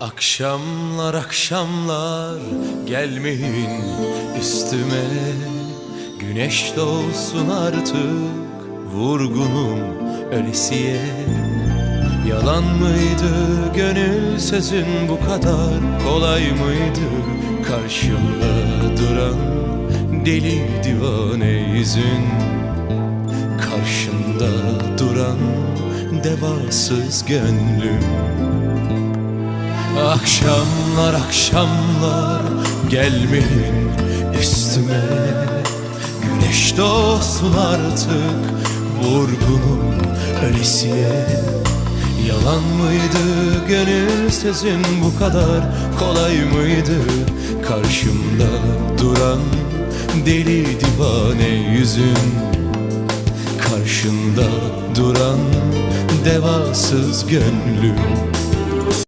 Akşamlar akşamlar gelmeyin üstüme. Güneş doğsun artık vurgunum ölesiye. Yalan mıydı gönül sözün bu kadar? Kolay mıydı Karşımda duran deli divane yüzün? Karşında duran devasız gönlüm Akşamlar akşamlar gelmeyin üstüme. Güneş doğsun artık vurgunum ölesiye. Yalan mıydı gönül sözün bu kadar kolay mıydı? Karşımda duran deli divane yüzün. Karşında duran devasız gönlüm